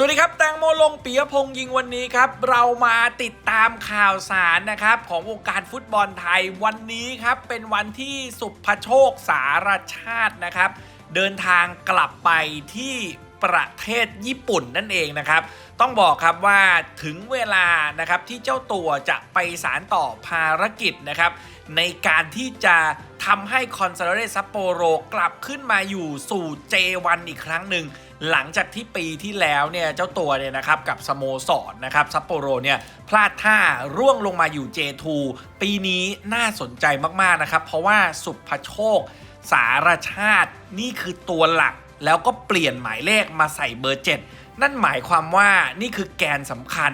สวัสดีครับ แตงโมลงปิยพงษ์ยิงวันนี้ครับ เรามาติดตามข่าวสารนะครับ ของวงการฟุตบอลไทยวันนี้ครับ เป็นวันที่สุภโชคสารชาตินะครับ เดินทางกลับไปที่ประเทศญี่ปุ่นนั่นเองนะครับ ต้องบอกครับว่าถึงเวลานะครับที่เจ้าตัวจะไปสารต่อภารกิจนะครับ ในการที่จะทำให้คอนซาเรซัปโปโรกลับขึ้นมาอยู่สู่ J1 อีกครั้งหนึ่ง หลังจากที่ปีที่แล้วเนี่ยเจ้าตัวเนี่ยนะครับกับสโมสรนะครับซัปโปโรเนี่ยพลาดท่าร่วงลงมาอยู่ J2 ปีนี้น่าสนใจมากๆนะครับ เพราะว่าสุภโชค สารชาตินี่คือตัวหลักแล้วก็เปลี่ยนหมายเลขมาใส่เบอร์ 7 นั่นหมายความว่านี่คือแกนสำคัญ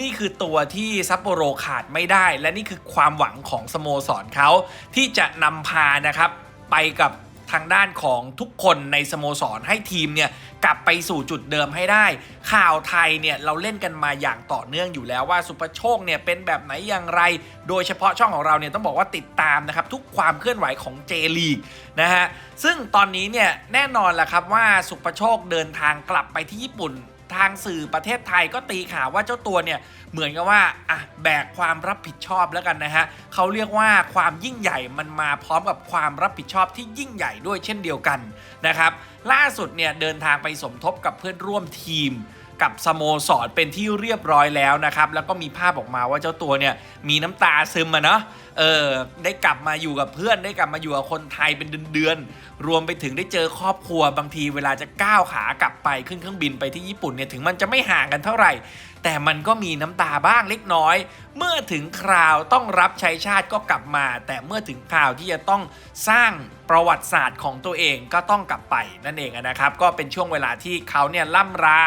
นี่คือตัวที่ซัปโปโรขาดไม่ได้ และนี่คือความหวังของสโมสรเขาที่จะนำพานะครับไปกับ ทางด้านของทุกคนในสโมสรให้ทีมเนี่ยกลับไปสู่จุดเดิมให้ได้ ข่าวไทยเนี่ยเราเล่นกันมาอย่างต่อเนื่องอยู่แล้วว่าสุปโชคเนี่ยเป็นแบบไหนอย่างไร โดยเฉพาะช่องของเราเนี่ยต้องบอกว่าติดตามนะครับทุกความเคลื่อนไหวของเจลีกนะฮะซึ่งตอนนี้เนี่ยแน่นอนแหละครับว่าสุปโชคเดินทางกลับไปที่ญี่ปุ่น ทางสื่อประเทศไทยก็ตีข่าวว่าเจ้าตัวเนี่ยเหมือนกับว่าอะแบกความรับผิดชอบแล้วกันนะฮะเขาเรียกว่าความยิ่งใหญ่มันมาพร้อมกับความรับผิดชอบที่ยิ่งใหญ่ด้วยเช่นเดียวกันนะครับล่าสุดเนี่ยเดินทางไปสมทบกับเพื่อนร่วมทีมกับสโมสรเป็นที่เรียบร้อยแล้วนะครับ แล้วก็มีภาพออกมาว่าเจ้าตัวเนี่ยมีน้ำตาซึมอะเนาะ เออได้กลับมาอยู่กับเพื่อนได้กลับมาอยู่กับคนไทยเป็นเดือนๆรวมไปถึงได้เจอครอบครัวบางทีเวลาจะก้าวขากลับไปขึ้นเครื่องบินไปที่ญี่ปุ่นเนี่ยถึงมันจะไม่ห่างกันเท่าไหร่ แต่มันก็มีน้ำตาบ้างเล็กน้อย เมื่อถึงคราวต้องรับใช้ชาติก็กลับมา แต่เมื่อถึงคราวที่จะต้องสร้างประวัติศาสตร์ของตัวเองก็ต้องกลับไปนั่นเองนะครับ ก็เป็นช่วงเวลาที่เขาเนี่ยล่ำรา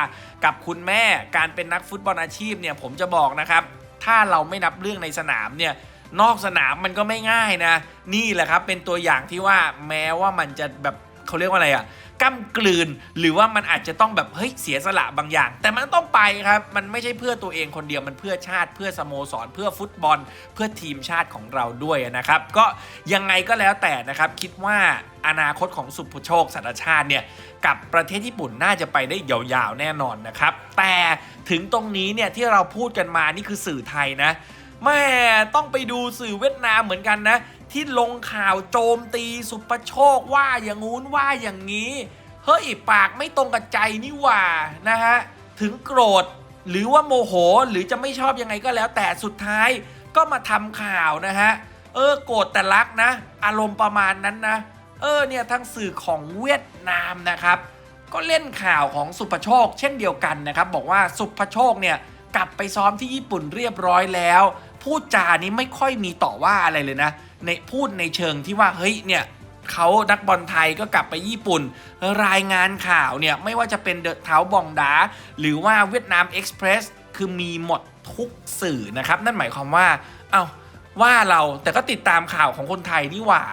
กับคุณแม่การเป็นนักฟุตบอลอาชีพเนี่ยผมจะบอกนะครับ ถ้าเราไม่นับเรื่องในสนามเนี่ย นอกสนามมันก็ไม่ง่ายนะ นี่แหละครับเป็นตัวอย่างที่ว่าแม้ว่ามันจะแบบเขาเรียกว่าอะไรอะก้ากลืนหรือว่ามันอาจจะต้องแบบเฮ้ยเสียสละบางอย่าง แต่มันต้องไปครับ มันไม่ใช่เพื่อตัวเองคนเดียวมันเพื่อชาติเพื่อสโมสร เพื่อฟุตบอล เพื่อทีมชาติของเราด้วยนะครับ ก็ยังไงก็แล้วแต่นะครับคิดว่าอนาคตของสุภโชคสัตชาติเนี่ยกับประเทศญี่ปุ่นน่าจะไปได้ยาวๆแน่นอนนะครับ แต่ถึงตรงนี้เนี่ยที่เราพูดกันมานี่คือสื่อไทยนะ แม่ต้องไปดูสื่อเวียดนามเหมือนกันนะ ที่ลงข่าวโจมตีสุปโชคว่าอย่างงู้นว่าอย่างนี้ เฮ้ยปากไม่ตรงกับใจนี่หว่านะฮะถึงโกรธหรือว่าโมโหหรือจะไม่ชอบยังไงก็แล้ว แต่สุดท้ายก็มาทำข่าวนะฮะเออโกรธแต่รักนะ อารมณ์ประมาณนั้นนะ เออเนี่ยทางสื่อของเวียดนามนะครับ ก็เล่นข่าวของสุภโชค เช่นเดียวกันนะครับ บอกว่าสุภโชคเนี่ยกลับไปซ้อมที่ญี่ปุ่นเรียบร้อยแล้ว พูดจานี้ไม่ค่อยมีต่อว่าอะไรเลยนะ ในพูดในเชิงที่ว่าเฮ้ยเนี่ยเขานักบอลไทยก็กลับไปญี่ปุ่น รายงานข่าวเนี่ยไม่ว่าจะเป็นเดอะเท้าบองดา หรือว่าเวียดนามเอ็กซ์เพรสคือมีหมดทุกสื่อนะครับ นั่นหมายความว่า เอ้าว่าเราแต่ก็ติดตามข่าวของคนไทยนี่หว่า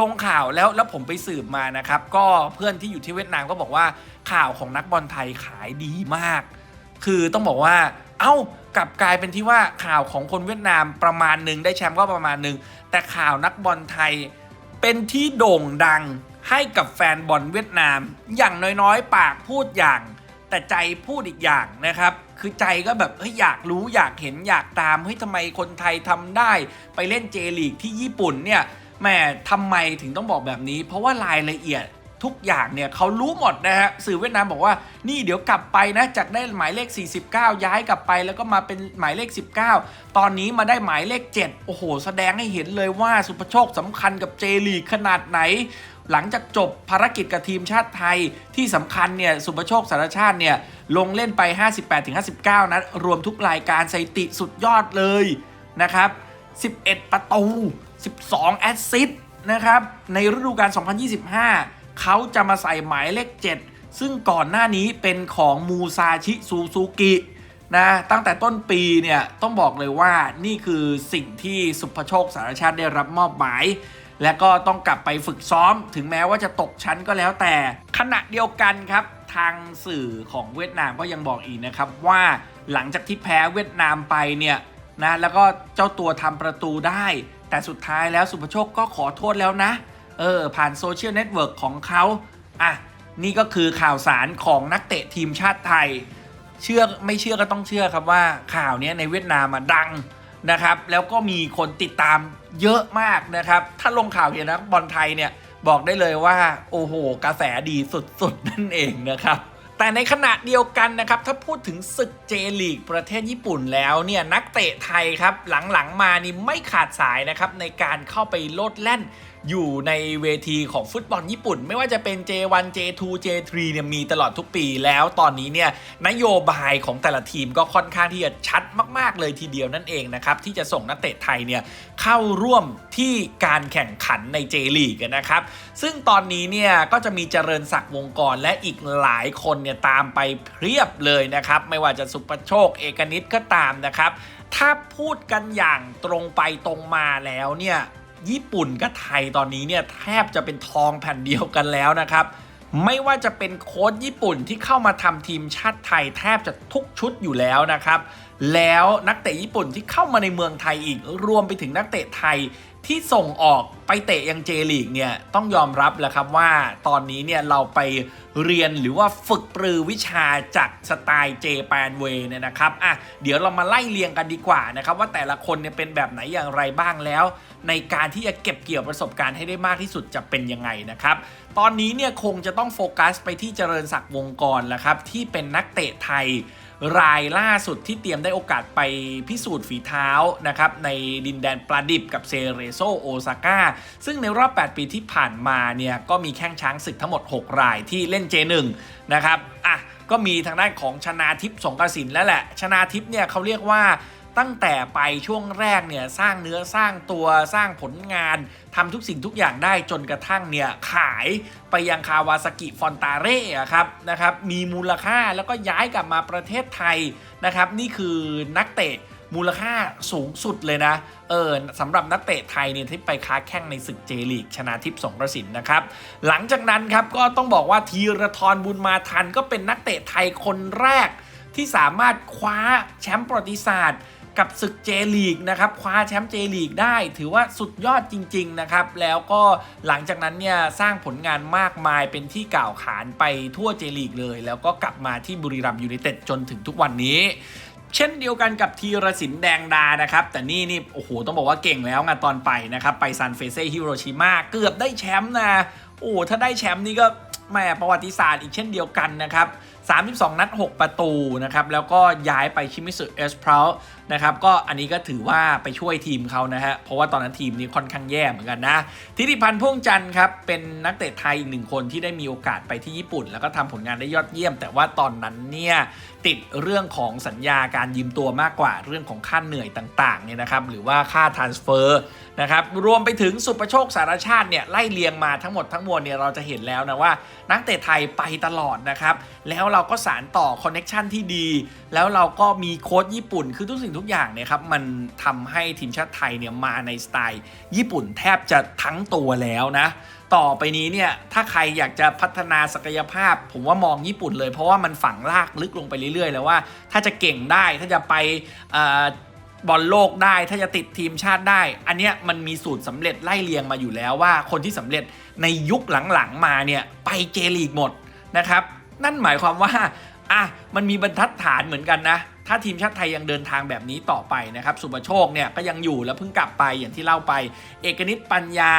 ลงข่าวแล้วแล้วผมไปสืบมานะครับ ก็เพื่อนที่อยู่ที่เวียดนามก็บอกว่าข่าวของนักบอลไทยขายดีมาก คือต้องบอกว่า เอ้ากลับกลายเป็นที่ว่าข่าวของคนเวียดนามประมาณหนึ่งได้แชมป์ก็ประมาณหนึ่งแต่ข่าวนักบอลไทยเป็นที่โด่งดังให้กับแฟนบอลเวียดนาม อย่างน้อยๆ ปากพูดอย่าง แต่ใจพูดอีกอย่างนะครับ คือใจก็แบบเฮ้ยอยากรู้อยากเห็นอยากตามเฮ้ยทำไมคนไทยทำได้ไปเล่นเจลีกที่ญี่ปุ่นเนี่ยแหม่ทำไมถึงต้องบอกแบบนี้ เพราะว่ารายละเอียด ทุกอย่างเนี่ยเขารู้หมดนะฮะสื่อเวียดนามบอกว่านี่เดี๋ยวกลับไปนะจากได้หมายเลข 49 ย้ายกลับไป แล้วก็มาเป็นหมายเลข 19 ตอนนี้มาได้หมายเลข 7 โอ้โห แสดงให้เห็นเลยว่าสุภโชคสำคัญกับเจลีขนาดไหน หลังจากจบภารกิจกับทีมชาติไทยที่สำคัญเนี่ยสุภโชคสารชาติเนี่ยลงเล่นไป 58-59 นัดรวมทุกรายการสถิติสุดยอดเลยนะครับ 11 ประตู 12 แอสซิสต์นะครับ ในฤดูกาล 2025 เขาจะมาใส่หมายเลข 7 ซึ่งก่อนหน้านี้เป็นของมูซาชิซูซูกินะตั้งแต่ต้นปีเนี่ยต้องบอกเลยว่านี่คือสิ่งที่สุภโชคสารชาติได้รับมอบหมาย และก็ต้องกลับไปฝึกซ้อม ถึงแม้ว่าจะตกชั้นก็แล้วแต่ ขณะเดียวกันครับ ทางสื่อของเวียดนามก็ยังบอกอีกนะครับว่าหลังจากที่แพ้เวียดนามไปเนี่ยนะแล้วก็เจ้าตัวทำประตูได้ แต่สุดท้ายแล้วสุภโชคก็ขอโทษแล้วนะ เออผ่านโซเชียลเน็ตเวิร์กของเขาอะนี่ก็คือข่าวสารของนักเตะทีมชาติไทย เชื่อไม่เชื่อก็ต้องเชื่อครับว่าข่าวเนี้ยในเวียดนามมาดังนะครับ แล้วก็มีคนติดตามเยอะมากนะครับ ถ้าลงข่าวเกี่ยวกับบอลไทยเนี่ยบอกได้เลยว่าโอ้โห กระแสดีสุดๆ นั่นเองนะครับ แต่ในขณะเดียวกันนะครับ ถ้าพูดถึงศึกเจลีกประเทศญี่ปุ่นแล้วเนี่ยนักเตะไทยครับหลังๆมานี่ไม่ขาดสายนะครับในการเข้าไปโลดแล่น อยู่ในเวทีของฟุตบอลญี่ปุ่น ไม่ว่าจะเป็น J1 J2 J3 เนี่ยมีตลอดทุกปีแล้วตอนนี้เนี่ยนโยบายของแต่ละทีมก็ค่อนข้างที่จะชัดมาก ๆ เลยทีเดียวนั่นเองนะครับ ที่จะส่งนักเตะไทยเนี่ยเข้าร่วมที่การแข่งขันในเจลีกนะครับ ซึ่งตอนนี้เนี่ยก็จะมีเจริญศักดิ์วงกรและอีกหลายคนเนี่ยตามไปเพียบเลยนะครับไม่ว่าจะสุประโชคเอกนิตก็ตามนะครับถ้าพูดกันอย่างตรงไปตรงมาแล้วเนี่ย ญี่ปุ่นกับไทยตอนนี้เนี่ยแทบจะเป็นทองแผ่นเดียวกันแล้วนะครับ ไม่ว่าจะเป็นโค้ชญี่ปุ่นที่เข้ามาทำทีมชาติไทยแทบจะทุกชุดอยู่แล้วนะครับ แล้วนักเตะญี่ปุ่นที่เข้ามาในเมืองไทยอีก รวมไปถึงนักเตะไทยที่ส่งออกไปเตะยังเจลีกเนี่ยต้องยอมรับแหละครับว่าตอนนี้เนี่ยเราไปเรียนหรือว่าฝึกปรือวิชาจากสไตล์เจแปนเวเนี่ยนะครับอะเดี๋ยวเรามาไล่เรียงกันดีกว่านะครับว่าแต่ละคนเนี่ยเป็นแบบไหนอย่างไรบ้างแล้ว ในการที่จะเก็บเกี่ยวประสบการณ์ให้ได้มากที่สุดจะเป็นยังไงนะครับตอนนี้เนี่ยคงจะต้องโฟกัสไปที่เจริญศักดิ์วงกรแหละครับที่เป็นนักเตะไทย รายล่าสุดที่เตรียมได้โอกาสไปพิสูจน์ฝีเท้านะครับในดินแดนปลาดิบกับเซเรโซโอซาก้าซึ่งในรอบ 8 ปีที่ผ่านมาเนี่ยก็มีแข้งช้างศึกทั้งหมด 6 รายที่เล่น J1 นะครับอะก็มีทางด้านของชนาทิพย์สงกระสินแล้วแหละ ชนาทิพย์เนี่ยเขาเรียกว่า ตั้งแต่ไปช่วงแรกเนี่ยสร้างเนื้อสร้างตัวสร้างผลงานทำทุกสิ่งทุกอย่างได้จนกระทั่งเนี่ยขายไปยังคาวาซากิฟอนตาเร่ะครับนะครับมีมูลค่าแล้วก็ย้ายกลับมาประเทศไทยนะครับนี่คือนักเตะมูลค่าสูงสุดเลยนะ เออสำหรับนักเตะไทยเนี่ยที่ไปค้าแข่งในศึกเจลีก ชนะทิพย์สงกระสินนะครับ หลังจากนั้นครับก็ต้องบอกว่าธีรทรบุญมาทันก็เป็นนักเตะไทยคนแรก ที่สามารถคว้าแชมป์ประวัติศาสตร์ กับศึกเจลีกนะครับคว้าแชมป์เจลีกได้ ถือว่าสุดยอดจริง ๆ นะครับ แล้วก็หลังจากนั้นเนี่ยสร้างผลงานมากมายเป็นที่กล่าวขานไปทั่วเจลีกเลย แล้วก็กลับมาที่บุรีรัมย์ยูไนเต็ดจนถึงทุกวันนี้เช่นเดียวกันกับทีรสินแดงดานะครับ แต่นี่นี่โอ้โห ต้องบอกว่าเก่งแล้วงานตอนไปนะครับ ไปซานเฟเซ่ฮิโรชิมาเกือบได้แชมป์นะ โอ้ถ้าได้แชมป์นี่ก็แหม่ประวัติศาสตร์อีกเช่นเดียวกันนะครับ 32 นัด 6 ประตูนะครับ แล้วก็ย้ายไปชิมิสึเอสพราว นะครับก็อันนี้ก็ถือว่าไปช่วยทีมเขานะฮะเพราะว่าตอนนั้นทีมนี้ค่อนข้างแย่เหมือนกันนะทิติพันธ์พ่วงจันทร์ครับเป็นนักเตะไทยอีกหนึ่งคนที่ได้มีโอกาสไปที่ญี่ปุ่น แล้วก็ทำผลงานได้ยอดเยี่ยม แต่ว่าตอนนั้นเนี่ยติดเรื่องของสัญญาการยืมตัวมากกว่าเรื่องของค่าเหนื่อยต่างๆเนี่ยนะครับหรือว่าค่าทรานสเฟอร์นะครับรวมไปถึงสุประโชคสารชาติเนี่ยไล่เลียงมาทั้งหมดทั้งมวลเนี่ยเราจะเห็นแล้วนะว่า นักเตะไทยไปตลอดนะครับแล้วเราก็สารต่อคอนเน็ชันที่ดี แล้วเราก็มีโค้ชญี่ปุ่นคือทุกสิ่งทุกอย่างเนี่ยครับมันทำให้ทีมชาติไทยเนี่ยมาในสไตล์ ญี่ปุ่นแทบจะทั้งตัวแล้วนะ ต่อไปนี้เนี่ยถ้าใครอยากจะพัฒนาศักยภาพ ผมว่ามองญี่ปุ่นเลยเพราะว่ามันฝังลากลึกลงไปเรื่อยๆ แล้วว่าถ้าจะเก่งได้ถ้าจะไปอบอลโลกได้ถ้าจะติดทีมชาติได้ อันเนี้ยมันมีสูตรสำเร็จไล่เลียงมาอยู่แล้วว่าคนที่สำเร็จในยุคหลังๆมาเนี่ยไปเจลีกหมดนะครับ นั่นหมายความว่า อะมันมีบรรทัดฐานเหมือนกันนะ ถ้าทีมชาติไทยยังเดินทางแบบนี้ต่อไปนะครับ สุประโชคเนี่ยก็ยังอยู่แล้วเพิ่งกลับไปอย่างที่เล่าไป เอกนิตปัญญา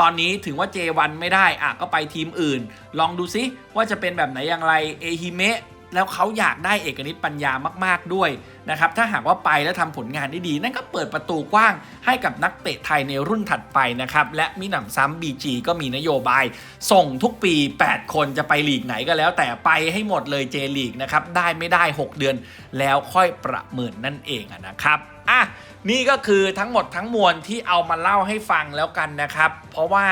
ตอนนี้ถึงว่า J1 ไม่ได้อะก็ไปทีมอื่น ลองดูซิว่าจะเป็นแบบไหนอย่างไรเอฮิเมะ แล้วเขาอยากได้เอกนิตปัญญามากๆด้วยนะครับถ้าหากว่าไปแล้วทำผลงานได้ดี นั่นก็เปิดประตูกว้างให้กับนักเตะไทยในรุ่นถัดไปนะครับและมีหนำซ้ำ BG ก็มีนโยบาย ส่งทุกปี 8 คนจะไปลีกไหนก็แล้ว แต่ไปให้หมดเลยเจลีกนะครับได้ไม่ได้ 6 เดือน แล้วค่อยประเมินนั่นเองนะครับอะนี่ก็คือทั้งหมดทั้งมวลที่เอามาเล่าให้ฟังแล้วกันนะครับ เพราะว่า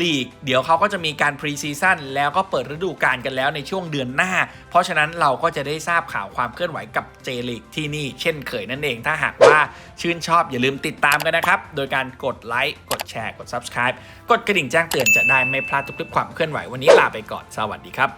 ลีก เดี๋ยวเขาก็จะมีการพรีซีซั่นแล้วก็เปิดฤดูกาลกันแล้วในช่วงเดือนหน้า เพราะฉะนั้นเราก็จะได้ทราบข่าวความเคลื่อนไหวกับเจลีกที่นี่เช่นเคยนั่นเอง ถ้าหากว่าชื่นชอบอย่าลืมติดตามกันนะครับ โดยการกดไลค์กดแชร์กด Subscribe กดกระดิ่งแจ้งเตือนจะได้ไม่พลาดทุกคลิปความเคลื่อนไหววันนี้ลาไปก่อนสวัสดีครับ